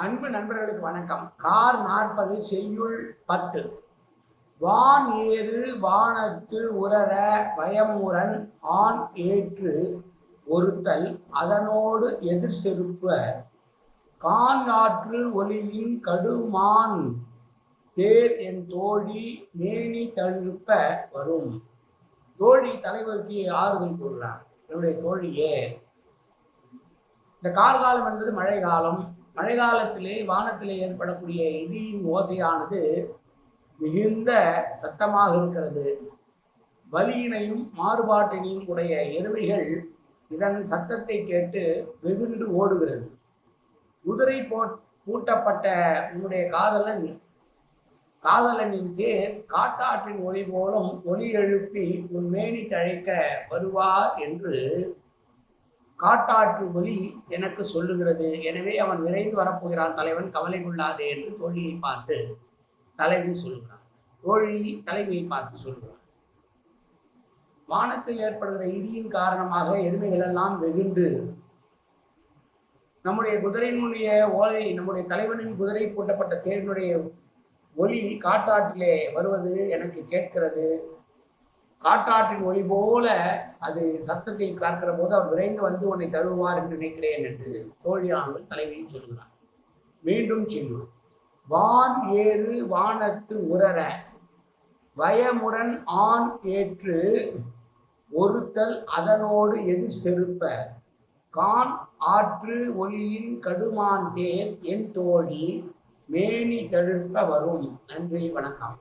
அன்பு நண்பர்களுக்கு வணக்கம். கார் நாற்பது செய்யுள் பத்து. வான் ஏறு வானத்து உரர பயமுரன் ஆண் ஏற்று ஒருத்தல் அதனோடு எதிர் செருப்ப கான் ஒளியின் கடுமான் தேர் என் தோழி மேனி தழுப்ப வரும். தோழி தலைவருக்கு ஆறுதல் கூறுகிறான். என்னுடைய தோழியே இந்த கார்காலம் என்பது மழை காலம் மழை காலத்திலே வானத்திலே ஏற்படக்கூடிய இடியின் ஓசையானது மிகுந்த சத்தமாக இருக்கிறது. வலியினையும் மாறுபாட்டினையும் உடைய எருமைகள் இதன் சத்தத்தை கேட்டு வெகுண்டு ஓடுகிறது. குதிரை போ பூட்டப்பட்ட உன்னுடைய காதலன் காதலனின் தேர் காட்டாற்றின் ஒளி போலும் ஒலி எழுப்பி உன் மேனி தழைக்க வருவார் என்று காட்டாற்று ஒளி எனக்கு சொல்லுகிறது. எனவே அவன் விரைந்து வரப்போகிறான். தலைவன் கவலை கொள்ளாதே என்று தோழியை பார்த்து தலைவி சொல்கிறான் தோழி தலைவியை பார்த்து சொல்கிறான் வானத்தில் ஏற்படுகிற இடியின் காரணமாக எருமைகளெல்லாம் வெகுண்டு. நம்முடைய குதிரையினுடைய ஓலை நம்முடைய தலைவனின் குதிரை பூட்டப்பட்ட தேரினுடைய ஒலி காட்டாற்றிலே வருவது எனக்கு கேட்கிறது. காற்றாற்றின் ஒளி போல அது சத்தத்தை பார்க்கிற போது அவர் விரைந்து வந்து உன்னை தழுவார் என்று நினைக்கிறேன் என்று தோழியானவள் தலைவியும் சொல்கிறார் மீண்டும் செல்லும் வான் ஏறு வானத்து உரர வயமுரண் ஆண் ஏற்று ஒருத்தல் அதனோடு எதிர் செருப்ப கான் ஆற்று ஒளியின் கடுமான் தேர் என் தோழி மேனி தழுப்ப வரும். நன்றி வணக்கம்.